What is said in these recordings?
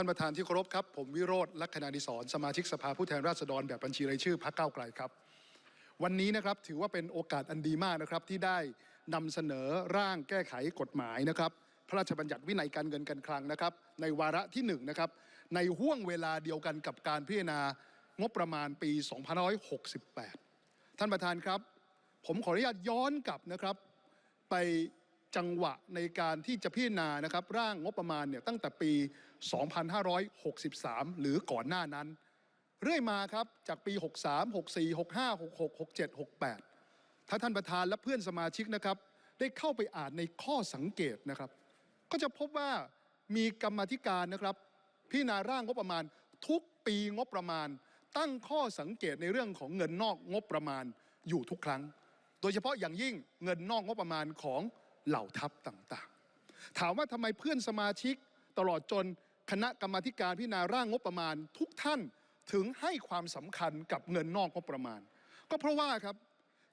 ท่านประธานที่เคารพครับ ผมวิโรธลักษณาดิศรสมาชิกสภาผู้แทนราษฎรแบบบัญชีรายชื่อพรรคก้าวไกลครับ วันนี้นะครับถือว่าเป็นโอกาสอันดีมากนะครับที่ได้นำเสนอร่างแก้ไขกฎหมายนะครับ พระราชบัญญัติวินัยการเงินการคลังนะครับ ในวาระที่หนึ่งนะครับในห่วงเวลาเดียวกันกับการพิจารณางบประมาณปี2568 ท่านประธานครับ ผมขออนุญาตย้อนกลับนะครับ ไป จังหวะในการที่จะพิจารณานะครับร่างงบประมาณเนี่ยตั้งแต่ปี 2563 หรือก่อนหน้านั้น เรื่อยมาครับจากปี 63 64 65 66 67 68 ถ้าท่านประธานและเพื่อนสมาชิกนะครับ ได้เข้าไปอ่านในข้อสังเกตนะครับ ก็จะพบว่ามีกรรมธิการนะครับ พิจารณาร่างงบประมาณทุกปีงบประมาณ ตั้งข้อสังเกตในเรื่องของเงินนอกงบประมาณอยู่ทุกครั้ง โดยเฉพาะอย่างยิ่งเงินนอกงบประมาณของ เหล่าทัพต่างๆ ถามว่าทำไมเพื่อนสมาชิกตลอดจนคณะกรรมาธิการพิจารณาร่างงบประมาณ ทุกท่านถึงให้ความสำคัญกับเงินนอกงบประมาณ ก็เพราะว่าครับ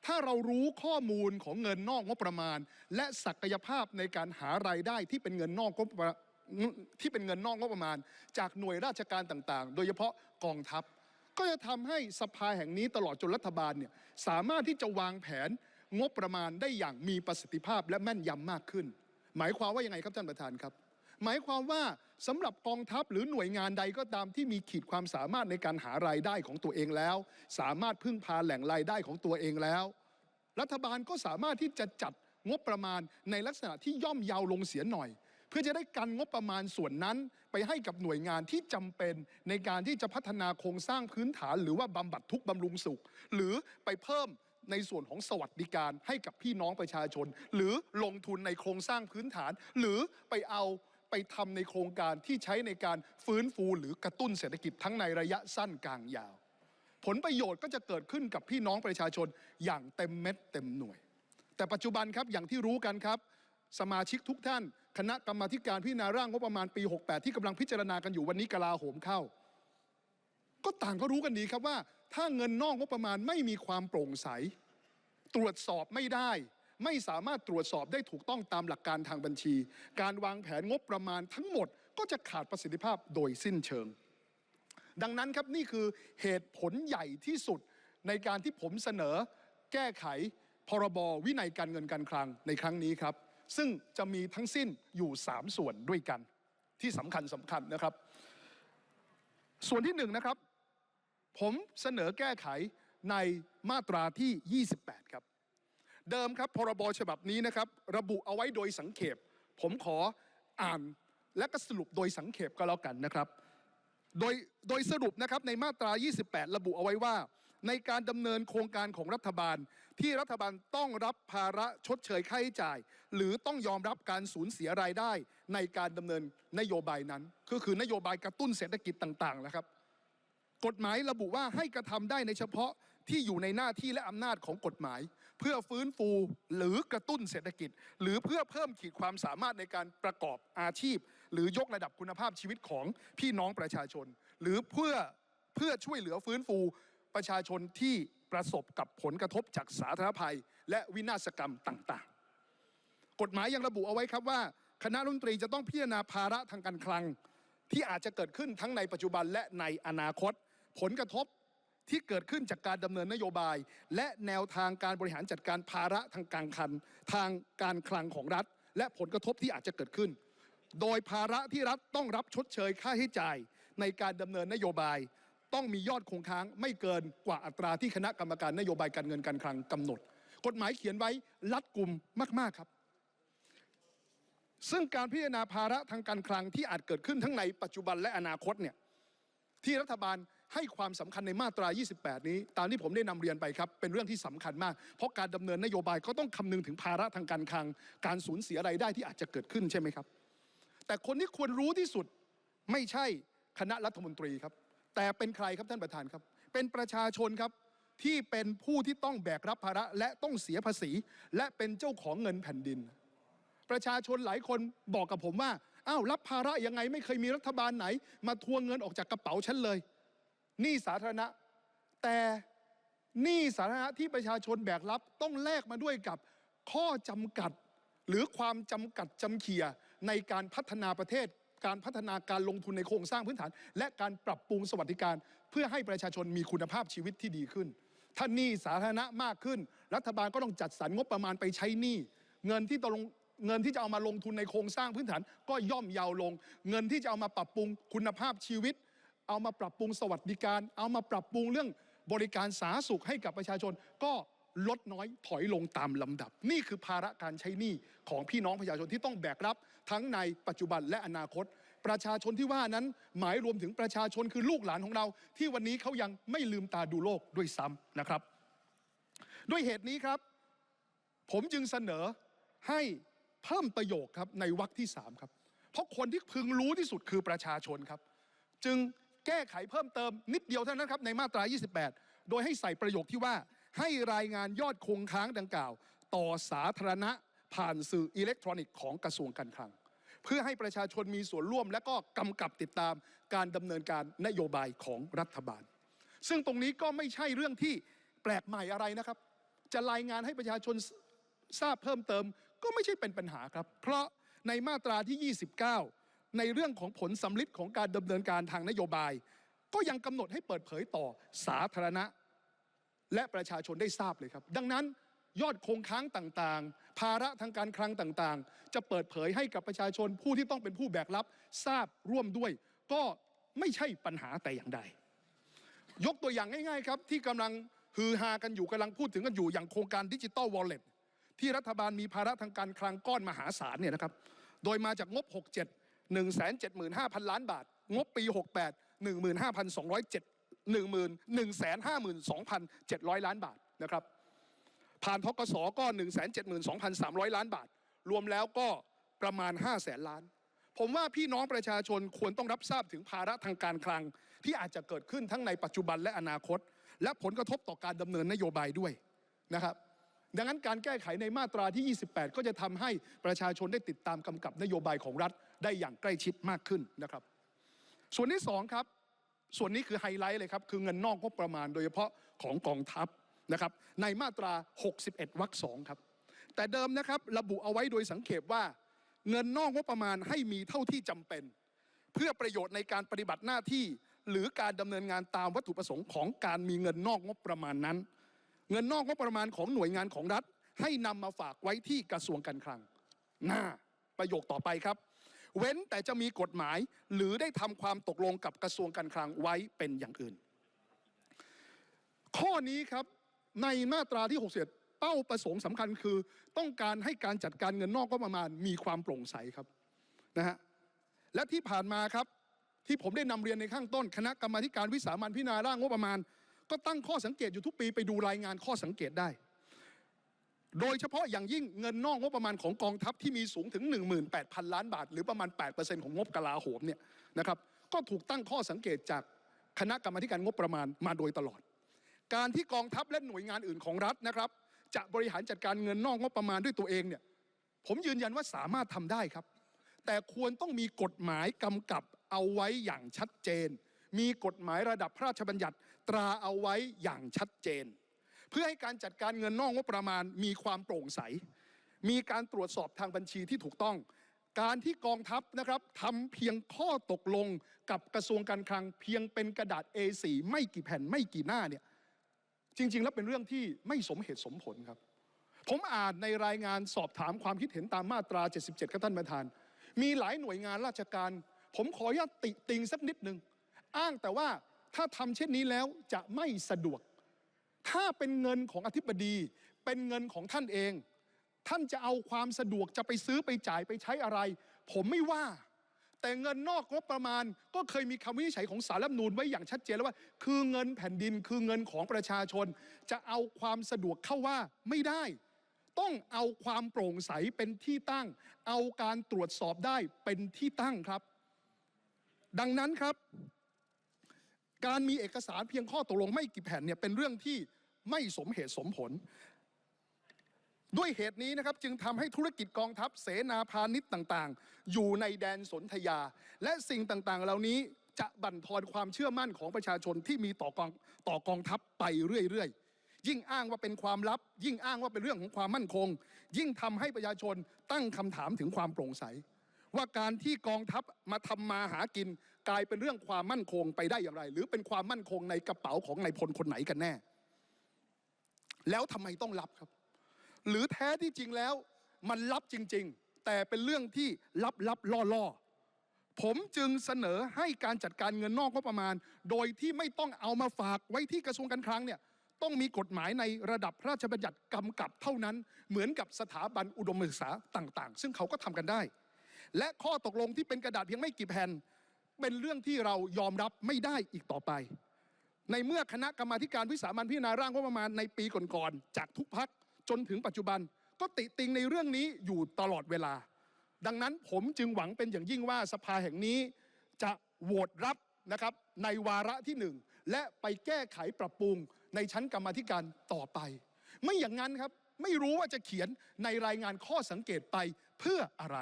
ถ้าเรารู้ข้อมูลของเงินนอกงบประมาณ และศักยภาพในการหารายได้ที่เป็นเงินนอกงบที่เป็นเงินนอกงบประมาณ จากหน่วยราชการต่างๆ โดยเฉพาะกองทัพ ก็จะทำให้สภาแห่งนี้ตลอดจนรัฐบาลเนี่ยสามารถที่จะวางแผน งบประมาณได้อย่างมีประสิทธิภาพและแม่นยำมากขึ้น หมายความว่ายังไงครับท่านประธานครับ หมายความว่าสำหรับกองทัพหรือหน่วยงานใดก็ตามที่มีขีดความสามารถในการหารายได้ของตัวเองแล้ว สามารถพึ่งพาแหล่งรายได้ของตัวเองแล้ว รัฐบาลก็สามารถที่จะจัดงบประมาณในลักษณะที่ย่อมเยาวลงเสียหน่อย เพื่อจะได้กันงบประมาณส่วนนั้นไปให้กับหน่วยงานที่จำเป็นในการที่จะพัฒนาโครงสร้างพื้นฐาน หรือว่าบำบัดทุกข์บำรุงสุข หรือไปเพิ่ม ในส่วนของสวัสดิการให้กับพี่น้องประชาชน หรือลงทุนในโครงสร้างพื้นฐาน หรือไปเอาไปทำในโครงการที่ใช้ในการฟื้นฟูหรือกระตุ้นเศรษฐกิจทั้งในระยะสั้นกลางยาว ผลประโยชน์ก็จะเกิดขึ้นกับพี่น้องประชาชนอย่างเต็มเม็ดเต็มหน่วย แต่ปัจจุบันครับอย่างที่รู้กันครับ สมาชิกทุกท่าน คณะกรรมาธิการพิจารณาร่างงบประมาณปี 68 ที่กำลังพิจารณากันอยู่วันนี้กลาโหมเข้า ก็ต่างก็รู้กันดีครับว่า ถ้าเงินนอกงบประมาณไม่มีความโปร่งใส ตรวจสอบไม่ได้ ไม่สามารถตรวจสอบได้ถูกต้องตามหลักการทางบัญชี การวางแผนงบประมาณทั้งหมดก็จะขาดประสิทธิภาพโดยสิ้นเชิง ดังนั้นครับนี่คือเหตุผลใหญ่ที่สุดในการที่ผมเสนอแก้ไขพรบวินัยการเงินการคลังในครั้งนี้ครับ ซึ่งจะมีทั้งสิ้นอยู่ 3 ส่วนด้วยกัน ที่สำคัญสำคัญนะครับ ส่วนที่หนึ่งนะครับ ผมเสนอแก้ไขในมาตราที่ 28 ครับ เดิมครับพรบฉบับนี้นะครับ ระบุเอาไว้โดยสังเขป ผมขออ่านและก็สรุปโดยสังเขปก็แล้วกันนะครับ โดยโดยสรุปนะครับในมาตรา 28 ระบุเอาไว้ว่า ในการดำเนินโครงการของรัฐบาล ที่รัฐบาลต้องรับภาระชดเชยค่าใช้จ่าย หรือต้องยอมรับการสูญเสียรายได้ในการดำเนินนโยบายนั้น ก็คือนโยบายกระตุ้นเศรษฐกิจต่างๆนะครับ กฎหมายระบุว่าให้กระทำได้ในเฉพาะที่อยู่ในหน้าที่และอำนาจของกฎหมาย เพื่อฟื้นฟูหรือกระตุ้นเศรษฐกิจ หรือเพื่อเพิ่มขีดความสามารถในการประกอบอาชีพ หรือยกระดับคุณภาพชีวิตของพี่น้องประชาชน หรือเพื่อเพื่อช่วยเหลือฟื้นฟูประชาชนที่ประสบกับผลกระทบจากสาธารณภัย และวินาศกรรมต่างๆ กฎหมายยังระบุเอาไว้ครับว่า คณะรัฐมนตรีจะต้องพิจารณาภาระทางการคลัง ที่อาจจะเกิดขึ้นทั้งในปัจจุบันและในอนาคต ผลกระทบที่เกิดขึ้นจากการดำเนินนโยบาย และแนวทางการบริหารจัดการภาระทางการคลังทางการคลังของรัฐ และผลกระทบที่อาจจะเกิดขึ้น โดยภาระที่รัฐต้องรับชดเชยค่าใช้จ่าย ในการดำเนินนโยบาย ต้องมียอดคงค้างไม่เกินกว่าอัตราที่คณะกรรมการนโยบายการเงินการคลังกำหนด กฎหมายเขียนไว้รัดกลุ่มมาก ๆครับ ซึ่งการพิจารณาภาระทางการคลังที่อาจเกิดขึ้นทั้งในปัจจุบันและอนาคตเนี่ยที่รัฐบาล ให้ความสำคัญในมาตรา 28 นี้ ตามที่ผมได้นำเรียนไปครับ เป็นเรื่องที่สำคัญมาก เพราะการดำเนินนโยบายก็ต้องคำนึงถึงภาระทางการคลัง การสูญเสียรายได้ที่อาจจะเกิดขึ้นใช่ไหมครับ แต่คนที่ควรรู้ที่สุดไม่ใช่คณะรัฐมนตรีครับ แต่เป็นใครครับท่านประธานครับ เป็นประชาชนครับที่เป็นผู้ที่ต้องแบกรับภาระและต้องเสียภาษี และเป็นเจ้าของเงินแผ่นดิน ประชาชนหลายคนบอกกับผมว่าอ้าวรับภาระยังไงไม่เคยมีรัฐบาลไหน มาทวงเงินออกจากกระเป๋าฉันเลย หนี้สาธารณะ แต่หนี้สาธารณะที่ประชาชนแบกรับต้องแลกมาด้วยกับข้อจำกัดหรือความจำกัดจำเขียในการพัฒนาประเทศ การพัฒนาการลงทุนในโครงสร้างพื้นฐาน และการปรับปรุงสวัสดิการ เพื่อให้ประชาชนมีคุณภาพชีวิตที่ดีขึ้น ถ้าหนี้สาธารณะมากขึ้น รัฐบาลก็ต้องจัดสรรงบประมาณไปใช้หนี้เงินที่ต้องลงเงินที่จะเอามาลงทุนในโครงสร้างพื้นฐาน ก็ย่อมเยาวลง เงินที่จะเอามาปรับปรุงคุณภาพชีวิต เอามาปรับปรุงสวัสดิการ เอามาปรับปรุงเรื่องบริการสาธารณสุขให้กับประชาชน ก็ลดน้อยถอยลงตามลำดับ นี่คือภาระการใช้หนี้ของพี่น้องประชาชนที่ต้องแบกรับ ทั้งในปัจจุบันและอนาคต ประชาชนที่ว่านั้นหมายรวมถึงประชาชนคือลูกหลานของเรา ที่วันนี้เขายังไม่ลืมตาดูโลกด้วยซ้ำนะครับ ด้วยเหตุนี้ครับ ผมจึงเสนอให้เพิ่มประโยคครับในวรรคที่3ครับเพราะคนที่พึงรู้ที่สุดคือประชาชนครับ จึง แก้ไขเพิ่มเติมนิดเดียวเท่านั้นครับในมาตรา 28 โดยให้ใส่ประโยคที่ว่าให้รายงานยอดคงค้างดังกล่าว ต่อสาธารณะผ่านสื่ออิเล็กทรอนิกส์ของกระทรวงการคลัง เพื่อให้ประชาชนมีส่วนร่วม และก็กำกับติดตามการดำเนินการนโยบายของรัฐบาล ซึ่งตรงนี้ก็ไม่ใช่เรื่องที่แปลกใหม่อะไรนะครับ จะรายงานให้ประชาชนทราบเพิ่มเติม ก็ไม่ใช่เป็นปัญหาครับ เพราะในมาตราที่ 29 ในเรื่องของผลสำลิดของการดำเนินการทางนโยบาย ก็ยังกำหนดให้เปิดเผยต่อสาธารณะ และประชาชนได้ทราบเลยครับ ดังนั้นยอดคงค้างต่างๆ ภาระทางการคลังต่างๆ จะเปิดเผยให้กับประชาชนผู้ที่ต้องเป็นผู้แบกรับทราบร่วมด้วย ก็ไม่ใช่ปัญหาแต่อย่างใด ยกตัวอย่างง่าย ๆ ครับ ที่กำลังฮือฮากันอยู่กำลังพูดถึงกันอยู่อย่างโครงการดิจิตอลวอลเล็ตที่รัฐบาลมีภาระทางการคลังก้อนมหาศาลเนี่ยนะครับ โดยมาจากงบ 67 175,000ล้านบาท งบปี68 15,207 152,700ล้านบาทนะครับ ผ่านทกสก็172,300ล้านบาท รวมแล้วก็ประมาณ5แสนล้าน ผมว่าพี่น้องประชาชนควรต้องรับทราบถึงภาระทางการคลัง ที่อาจจะเกิดขึ้นทั้งในปัจจุบันและอนาคต และผลกระทบต่อการดำเนินนโยบายด้วยนะครับ ดังนั้นการแก้ไขในมาตราที่ 28 ก็จะทำให้ประชาชนได้ติดตามกำกับนโยบายของรัฐได้อย่างใกล้ชิดมากขึ้นนะครับ ส่วนที่สองครับส่วนนี้คือไฮไลท์เลยครับคือเงินนอกงบประมาณโดยเฉพาะของกองทัพนะครับในมาตรา 61วรรคสองครับแต่เดิมนะครับระบุเอาไว้โดยสังเขปว่า เงินนอกงบประมาณให้มีเท่าที่จำเป็น เพื่อประโยชน์ในการปฏิบัติหน้าที่ หรือการดำเนินงานตามวัตถุประสงค์ของการมีเงินนอกงบประมาณนั้น เงินนอกงบประมาณของหน่วยงานของรัฐ ให้นำมาฝากไว้ที่กระทรวงการคลังหน้าประโยคต่อไปครับ เว้นแต่จะมีกฎหมายหรือได้ทำความตกลงกับกระทรวงการคลังไว้เป็นอย่างอื่น ข้อนี้ครับในมาตราที่61เป้าประสงค์สำคัญคือ ต้องการให้การจัดการเงินนอกงบประมาณมีความโปร่งใสครับนะฮะและที่ผ่านมาครับที่ผมได้นำเรียนในข้างต้น คณะกรรมาธิการวิสามันพิจารณาร่างงบประมาณ ก็ตั้งข้อสังเกตอยู่ทุกปีไปดูรายงานข้อสังเกตได้ โดยเฉพาะอย่างยิ่งเงินนอกงบประมาณของกองทัพที่มีสูงถึง 18,000 ล้านบาท หรือประมาณ 8%ของงบกลาโหมเนี่ยนะครับก็ถูกตั้งข้อสังเกตจากคณะกรรมการงบประมาณมาโดยตลอด การที่กองทัพและหน่วยงานอื่นของรัฐนะครับ จะบริหารจัดการเงินนอกงบประมาณด้วยตัวเองเนี่ยผมยืนยันว่าสามารถทำได้ครับ แต่ควรต้องมีกฎหมายกำกับเอาไว้อย่างชัดเจน มีกฎหมายระดับพระราชบัญญัติ ตราเอาไว้อย่างชัดเจน เพื่อให้การจัดการเงินนอกงบประมาณมีความโปร่งใส มีการตรวจสอบทางบัญชีที่ถูกต้อง การที่กองทัพนะครับทำเพียงข้อตกลงกับกระทรวงการคลัง เพียงเป็นกระดาษ A4 ไม่กี่แผ่นไม่กี่หน้าเนี่ยจริง ๆ แล้วเป็นเรื่องที่ไม่สมเหตุสมผลครับ ผมอ่านในรายงานสอบถามความคิดเห็นตามมาตรา 77ครับท่านประธาน มีหลายหน่วยงานราชการ ผมขออนุญาตติติงสักนิดหนึ่งอ้างแต่ว่า ถ้าทำเช่นนี้แล้วจะไม่สะดวก ถ้าเป็นเงินของอธิบดี เป็นเงินของท่านเอง ท่านจะเอาความสะดวกจะไปซื้อไปจ่ายไปใช้อะไร ผมไม่ว่า แต่เงินนอกงบประมาณ ก็เคยมีคำวินิจฉัยของสารรัฐมนูญไว้อย่างชัดเจนแล้วว่า คือเงินแผ่นดินคือเงินของประชาชน จะเอาความสะดวกเข้าว่าไม่ได้ต้องเอาความโปร่งใสเป็นที่ตั้ง เอาการตรวจสอบได้เป็นที่ตั้งครับ ดังนั้นครับ การมีเอกสารเพียงข้อตกลงไม่กี่แผ่นเนี่ยเป็นเรื่องที่ไม่สมเหตุสมผล ด้วยเหตุนี้นะครับจึงทำให้ธุรกิจกองทัพเสนาพาณิชย์ต่างๆ อยู่ในแดนสนธยา และสิ่งต่างๆ เหล่านี้จะบั่นทอนความเชื่อมั่นของประชาชนที่มีต่อกองต่อกองทัพไปเรื่อยๆ ยิ่งอ้างว่าเป็นความลับ ยิ่งอ้างว่าเป็นเรื่องของความมั่นคง ยิ่งทำให้ประชาชนตั้งคำถามถึงความโปร่งใส ว่าการที่กองทัพมาทำมาหากิน กลายเป็นเรื่องความมั่นคงไปได้อย่างไร หรือเป็นความมั่นคงในกระเป๋าของนายพลคนไหนกันแน่ แล้วทำไมต้องรับครับ หรือแท้ที่จริงแล้วมันลับจริง ๆ แต่เป็นเรื่องที่ลับลับล่อล่อผมจึงเสนอให้การจัดการเงินนอกงบประมาณ โดยที่ไม่ต้องเอามาฝากไว้ที่กระทรวงการคลังเนี่ยต้องมีกฎหมายในระดับพระราชบัญญัติกำกับเท่านั้น เหมือนกับสถาบันอุดมศึกษาต่าง ๆ ซึ่งเขาก็ทำกันได้ และข้อตกลงที่เป็นกระดาษเพียงไม่กี่แผ่น เป็นเรื่องที่เรายอมรับไม่ได้อีกต่อไป ในเมื่อคณะกรรมาการวิสามันพิจารณาร่างงบประมาณในปีก่อนๆจากทุกพักจนถึงปัจจุบัน ก็ติติงในเรื่องนี้อยู่ตลอดเวลา ดังนั้นผมจึงหวังเป็นอย่างยิ่งว่าสภาแห่งนี้จะโหวตรับนะครับในวาระที่หนึ่งและไปแก้ไขปรับปรุงในชั้นกรรมาธิการต่อไป ไม่อย่างนั้นครับ ไม่รู้ว่าจะเขียนในรายงานข้อสังเกตไปเพื่ออะไร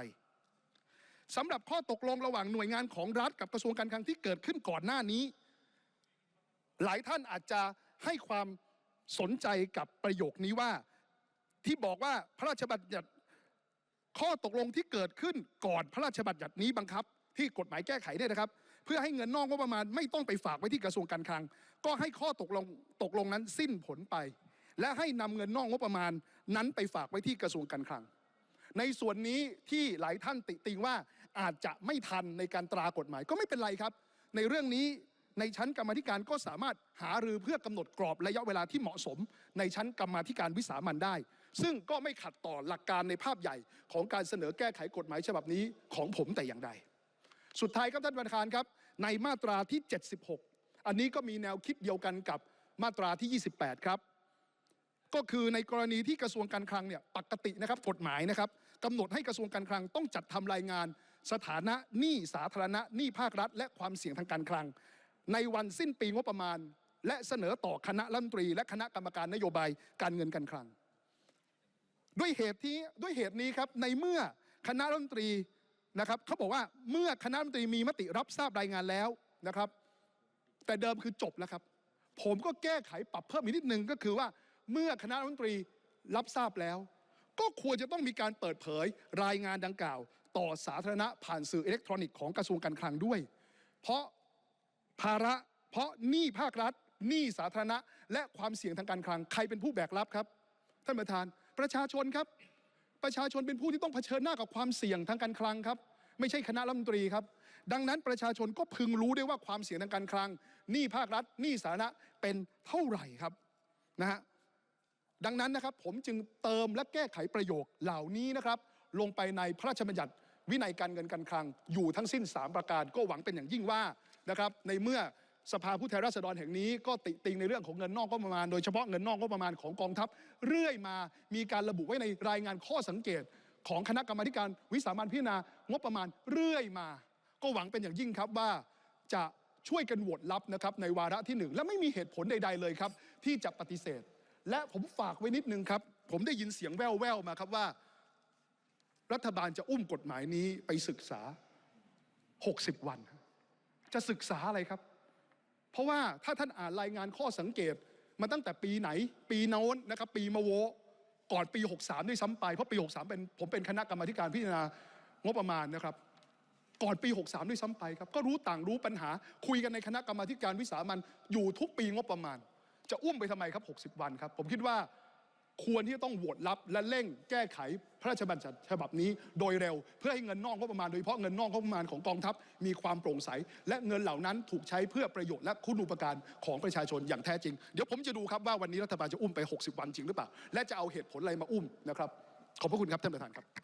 สำหรับข้อตกลงระหว่างหน่วยงานของรัฐกับกระทรวงการคลังที่เกิดขึ้นก่อนหน้านี้ หลายท่านอาจจะให้ความสนใจกับประโยคนี้ว่าที่บอกว่าพระราชบัญญัติข้อตกลงที่เกิดขึ้นก่อนพระราชบัญญัตินี้บังคับ ที่กฎหมายแก้ไขเนี่ยนะครับ เพื่อให้เงินนอกงบประมาณไม่ต้องไปฝากไว้ที่กระทรวงการคลัง ก็ให้ข้อตกลงตกลงนั้นสิ้นผลไป และให้นำเงินนอกงบประมาณนั้นไปฝากไว้ที่กระทรวงการคลัง ในส่วนนี้ที่หลายท่านติติงว่าอาจจะไม่ทันในการตรากฎหมายก็ไม่เป็นไรครับ ในเรื่องนี้ในชั้นกรรมธิการก็สามารถหารือเพื่อกำหนดกรอบระยะเวลาที่เหมาะสม ในชั้นกรรมธิการวิสามันได้ ซึ่งก็ไม่ขัดต่อหลักการในภาพใหญ่ของการเสนอแก้ไขกฎหมายฉบับนี้ของผมแต่อย่างใด สุดท้ายครับท่านประธานครับ ในมาตราที่ 76 อันนี้ก็มีแนวคิดเดียวกันกับมาตราที่ 28 ครับ ก็คือในกรณีที่กระทรวงการคลังเนี่ยปกตินะครับกฎหมายนะครับ กำหนดให้กระทรวงการคลังต้องจัดทำรายงาน สถานะหนี้สาธารณะหนี้ภาครัฐ และความเสี่ยงทางการคลัง ในวันสิ้นปีงบประมาณ และเสนอต่อคณะรัฐมนตรี และคณะกรรมการนโยบายการเงินการคลัง ด้วยเหตุที่ด้วยเหตุนี้ครับในเมื่อคณะรัฐมนตรีนะครับเขาบอกว่าเมื่อคณะรัฐมนตรีมีมติรับทราบรายงานแล้วนะครับ แต่เดิมคือจบแล้วครับ ผมก็แก้ไขปรับเพิ่มอีกนิดนึงก็คือว่าเมื่อคณะรัฐมนตรีรับทราบแล้ว ก็ควรจะต้องมีการเปิดเผยรายงานดังกล่าว ต่อสาธารณะผ่านสื่ออิเล็กทรอนิกส์ของกระทรวงการคลังด้วย เพราะภาระเพราะหนี้ภาครัฐหนี้สาธารณะ และความเสี่ยงทางการคลังใครเป็นผู้แบกรับครับ ท่านประธานประชาชนครับ ประชาชนเป็นผู้ที่ต้องเผชิญหน้ากับความเสี่ยงทางการคลังครับ ไม่ใช่คณะรัฐมนตรีครับ ดังนั้นประชาชนก็พึงรู้ได้ว่าความเสี่ยงทางการคลังหนี้ภาครัฐหนี้สาธารณะเป็นเท่าไหร่ครับนะฮะ ดังนั้นนะครับผมจึงเติมและแก้ไขประโยคเหล่านี้นะครับลงไปในพระราชบัญญัติวินัยการเงินการคลังอยู่ทั้งสิ้น 3 ประการก็หวังเป็นอย่างยิ่งว่านะครับในเมื่อสภาผู้แทนราษฎรแห่งนี้ก็ติติงในเรื่องของเงินนอกงบประมาณ โดยเฉพาะเงินนอกงบประมาณของกองทัพ เรื่อยมามีการระบุไว้ในรายงานข้อสังเกต ของคณะกรรมาการวิสามันพิจารณางบประมาณเรื่อยมา ก็หวังเป็นอย่างยิ่งครับว่าจะช่วยกันโหวตรับนะครับในวาระที่หนึ่งและไม่มีเหตุผลใด ๆเลยครับ ที่จะปฏิเสธ และผมฝากไว้นิดนึงครับ ผมได้ยินเสียงแว่วๆมาครับว่า รัฐบาลจะอุ้มกฎหมายนี้ไปศึกษา 60 วัน จะศึกษาอะไรครับ เพราะว่าถ้าท่านอ่านรายงานข้อสังเกตมาตั้งแต่ปีไหน ปีโน้นนะครับ ปีมะโวก่อนปี 63 ด้วยซ้ำไป เพราะปี 63 เป็นผมเป็นคณะกรรมาการพิจารณางบประมาณนะครับก่อนปี 63 ด้วยซ้ำไปครับ ก็รู้ต่างรู้ปัญหาคุยกันในคณะกรรมาธิการวิสามันอยู่ทุกปีงบประมาณ จะอุ้มไปทำไมครับ 60 วันครับ ผมคิดว่าควรที่จะต้องโหวตรับและเร่งแก้ไขพระราชบัญญัติฉบับนี้โดยเร็ว เพื่อให้เงินนอกงบประมาณโดยเฉพาะเงินนอกงบประมาณของกองทัพมีความโปร่งใส และเงินเหล่านั้นถูกใช้เพื่อประโยชน์และคุณูปการของประชาชนอย่างแท้จริง เดี๋ยวผมจะดูครับว่าวันนี้รัฐบาลจะอุ้มไป 60 วันจริงหรือเปล่า และจะเอาเหตุผลอะไรมาอุ้มนะครับ ขอบพระคุณครับท่านประธานครับ